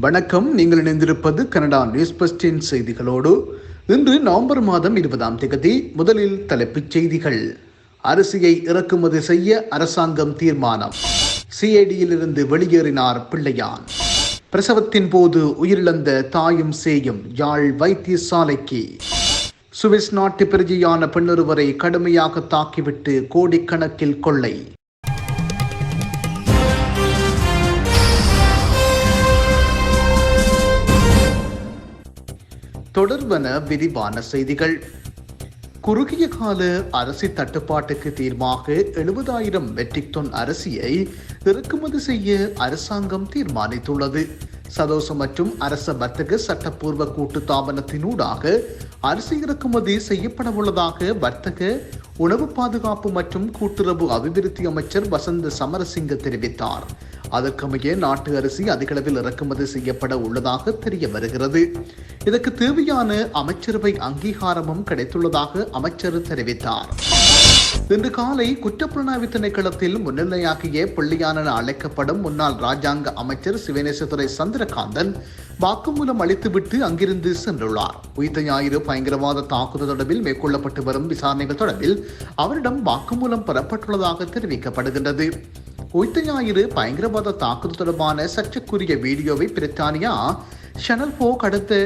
வணக்கம். நீங்கள் இணைந்திருப்பது கனடா நியூஸ் பஸ்டின் செய்திகளோடு இன்று நவம்பர் மாதம் இருபதாம் தேதி முதலில் தலைப்புச் செய்திகள். அரிசியை இறக்குமதி செய்ய அரசாங்கம் தீர்மானம். சிஐடியிலிருந்து வெளியேறினார் பிள்ளையான். பிரசவத்தின் போது உயிரிழந்த தாயும் சேயும் யாழ் வைத்தியசாலைக்கு. சுவிஸ் நாட்டு பிரஜையான பெண்ணொருவரை கடுமையாக தாக்கிவிட்டு கோடிக்கணக்கில் கொள்ளை. தொடர்வன விரிவான செய்திகள். குறுகிய கால அரிசி தட்டுப்பாட்டுக்கு தீர்மாக எழுபதாயிரம் மெட்ரிக் டன் அரிசியை இறக்குமதி செய்ய அரசாங்கம் தீர்மானித்துள்ளது. சதோச மற்றும் அரச வர்த்தக சட்டப்பூர்வ கூட்டு தாபனத்தினூடாக அரிசி இறக்குமதி செய்யப்படவுள்ளதாக வர்த்தக உணவு பாதுகாப்பு மற்றும் கூட்டுறவு அபிவிருத்தி அமைச்சர் வசந்த சமரசிங்க தெரிவித்தார். அதற்கமைய நாட்டு அரிசி அதிகளவில் இறக்குமதி செய்யப்பட உள்ளதாக தெரிய வருகிறது. இதற்கு தேவையான அமைச்சரவை அங்கீகாரமும் கிடைத்துள்ளதாக அமைச்சர் தெரிவித்தார். இன்று காலை குற்றப்புலனாய்வு திணைக்களத்தில் முன்னிலையாகிய பிள்ளையான அழைக்கப்படும் முன்னாள் ராஜாங்க அமைச்சர் சிவனேசதுரை சந்திரகாந்தன் வாக்குமூலம் அளித்துவிட்டு அங்கிருந்து சென்றுள்ளார். உயிர் ஞாயிறு பயங்கரவாத தாக்குதல் தொடர்பில் மேற்கொள்ளப்பட்டு வரும் விசாரணைகள் தொடர்பில் அவரிடம் வாக்குமூலம் பெறப்பட்டுள்ளதாக தெரிவிக்கப்படுகின்றது. உயிர்த்த ஞாயிறு பயங்கரவாத தாக்குதல் தொடர்பான சர்ச்சைக்குரிய வீடியோவை பிரித்தானியா ஷனல் போ கடத்து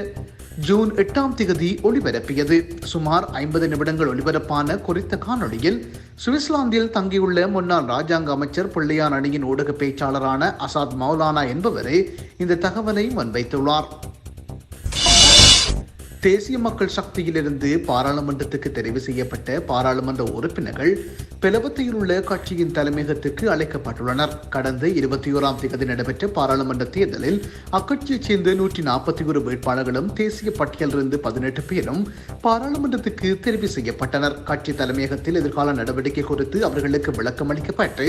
ஜூன் எட்டாம் திகதி ஒளிபரப்பியது. சுமார் ஐம்பது நிமிடங்கள் ஒளிபரப்பான குறித்த காணொளியில் சுவிட்சர்லாந்தில் தங்கியுள்ள முன்னாள் ராஜாங்க அமைச்சர் பிள்ளையான் அணியின் ஊடக பேச்சாளரான அசாத் மௌலானா என்பவரே இந்த தகவலை முன்வைத்துள்ளார். தேசிய மக்கள் சக்தியிலிருந்து பாராளுமன்றத்துக்கு தெரிவு செய்யப்பட்ட பாராளுமன்ற உறுப்பினர்கள் பிளவத்தையில் உள்ள கட்சியின் தலைமையகத்துக்கு அழைக்கப்பட்டுள்ளனர். கடந்த இருபத்தி ஓராம் தேதி நடைபெற்ற பாராளுமன்ற தேர்தலில் அக்கட்சியைச் சேர்ந்த நூற்றி நாற்பத்தி ஒரு வேட்பாளர்களும் தேசிய பட்டியலிருந்து பதினெட்டு பேரும் பாராளுமன்றத்துக்கு தெரிவு செய்யப்பட்டனர். கட்சி தலைமையகத்தில் எதிர்கால நடவடிக்கை குறித்து அவர்களுக்கு விளக்கம் அளிக்கப்பட்டு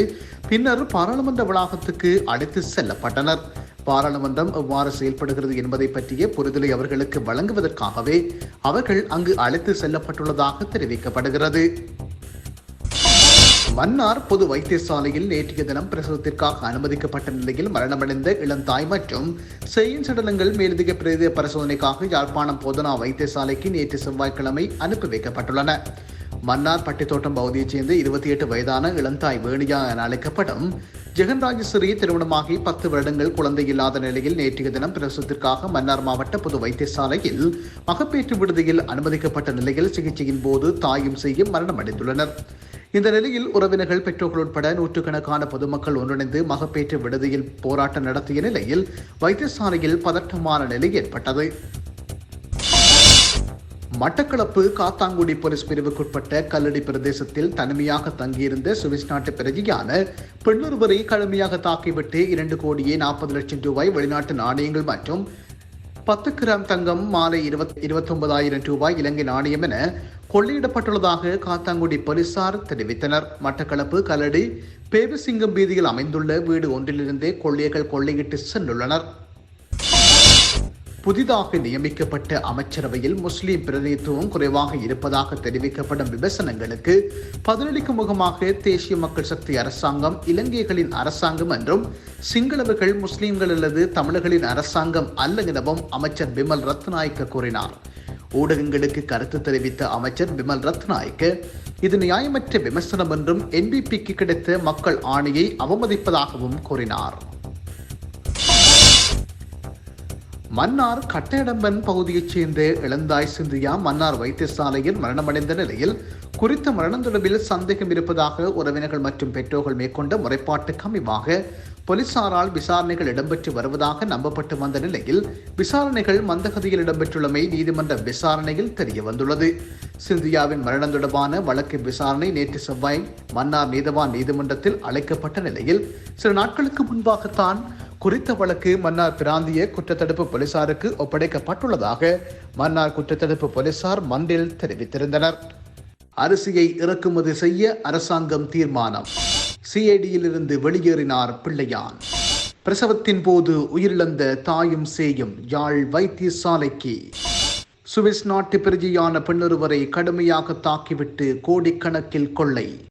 பின்னர் பாராளுமன்ற வளாகத்துக்கு அழைத்து செல்லப்பட்டனர். பாராளுமன்றம் எவ்வாறு செயல்படுகிறது என்பதை பற்றிய புரிதலை அவர்களுக்கு வழங்குவதற்காகவே அவர்கள் அங்கு அழைத்து செல்லப்பட்டுள்ளதாக தெரிவிக்கப்படுகிறது. மன்னார் பொது வைத்தியசாலையில் நேற்றைய தினம் பிரசவத்திற்காக அனுமதிக்கப்பட்ட நிலையில் மரணமடைந்த இளந்தாய் மற்றும் செய்யின் சடலங்கள் மேலதிக பிரேத பரிசோதனைக்காக யாழ்ப்பாணம் போதனா வைத்தியசாலைக்கு நேற்று செவ்வாய்க்கிழமை அனுப்பி வைக்கப்பட்டுள்ளன. மன்னார் பட்டித்தோட்டம் பகுதியைச் சேர்ந்த இருபத்தி எட்டு வயதான இளந்தாய் வேணியா என அழைக்கப்படும் ஜெகன்ராஜஸ்ரீ திருமணமாகி பத்து வருடங்கள் குழந்தை இல்லாத நிலையில் நேற்றைய தினம் பிரசவத்திற்காக மன்னார் மாவட்ட பொது வைத்தியசாலையில் மகப்பேற்று விடுதியில் அனுமதிக்கப்பட்ட நிலையில் சிகிச்சையின் போது தாயும் செய்யும் மரணமடைந்துள்ளனர் இந்த நிலையில் உறவினர்கள் பெற்றோர்கள் உட்பட நூற்றுக்கணக்கான பொதுமக்கள் ஒன்றிணைந்து மகப்பேற்று விடுதியில் போராட்டம் நடத்திய நிலையில் வைத்தியசாலையில் பதற்றமான நிலை ஏற்பட்டது. மட்டக்களப்பு காத்தாங்குடி போலீஸ் பிரிவுக்குட்பட்ட கல்லடி பிரதேசத்தில் தனிமையாக தங்கியிருந்த சுவிஸ் நாட்டு பிரஜையான பெண்ணொருவரை கடுமையாக தாக்கிவிட்டு இரண்டு கோடியே நாற்பது லட்சம் ரூபாய் வெளிநாட்டு நாணயங்கள் மற்றும் பத்து கிராம் தங்கம் மாலை இருபத்தி இருபத்தி ஒன்பதாயிரம் ரூபாய் இலங்கை நாணயம் என கொள்ளையிடப்பட்டுள்ளதாக காத்தாங்குடி போலீசார் தெரிவித்தனர். மட்டக்களப்பு கல்லடி பேபசிங்கம் வீதியில் அமைந்துள்ள வீடு ஒன்றிலிருந்தே கொள்ளையர்கள் கொள்ளையிட்டு சென்றுள்ளனர். புதிதாக நியமிக்கப்பட்ட அமைச்சரவையில் முஸ்லிம் பிரதிநிதித்துவம் குறைவாக இருப்பதாக தெரிவிக்கப்படும் விமர்சனங்களுக்கு பதிலளிக்கும் முகமாக தேசிய மக்கள் சக்தி அரசாங்கம் இலங்கைகளின் அரசாங்கம் என்றும் சிங்களவர்கள் முஸ்லிம்கள் அல்லது தமிழர்களின் அரசாங்கம் அல்ல எனவும் அமைச்சர் பிமல் ரத்நாயக்க கூறினார். ஊடகங்களுக்கு கருத்து தெரிவித்த அமைச்சர் பிமல் ரத்நாயக்க இது நியாயமற்ற விமர்சனம் என்றும் என்பிபிக்கு கிடைத்த மக்கள் ஆணையை அவமதிப்பதாகவும் கூறினார். மன்னார் கட்டையடம்பன் பகுதியைச் சேர்ந்த இளந்தாய் சிந்தியா மன்னார் வைத்தியசாலையில் மரணமடைந்த நிலையில் குறித்த மரணம் தொடர்பில் சந்தேகம் இருப்பதாக உறவினர்கள் மற்றும் பெற்றோர்கள் மேற்கொண்ட முறைப்பாட்டுக்கு அமைவாக போலீசாரால் விசாரணைகள் இடம்பெற்று வருவதாக நம்பப்பட்டு வந்த நிலையில் விசாரணைகள் மந்தகதியில் இடம்பெற்றுள்ளமை நீதிமன்ற விசாரணையில் தெரிய வந்துள்ளது சிந்தியாவின் மரணம் தொடர்பான வழக்கு விசாரணை நேற்று செவ்வாய் மன்னார் நீதவான் நீதிமன்றத்தில் அழைக்கப்பட்ட நிலையில் சில நாட்களுக்கு முன்பாகத்தான் குறித்த வழக்கு மன்னார் பிராந்திய குற்றத்தடுப்பு போலீசாருக்கு ஒப்படைக்கப்பட்டுள்ளதாக மன்னார் குற்றத்தடுப்பு போலீசார் மன்றில் தெரிவித்திருந்தனர். அரிசியை இறக்குமதி செய்ய அரசாங்கம் தீர்மானம். சிஐடியிலிருந்து வெளியேறினார் பிள்ளையான். பிரசவத்தின் போது உயிரிழந்த தாயும் சேயும் யாழ் வைத்தியசாலைக்கு. சுவிஸ் நாட்டு பிரஜையான பெண்ணொருவரை கடுமையாக தாக்கிவிட்டு கோடிக்கணக்கில் கொள்ளை.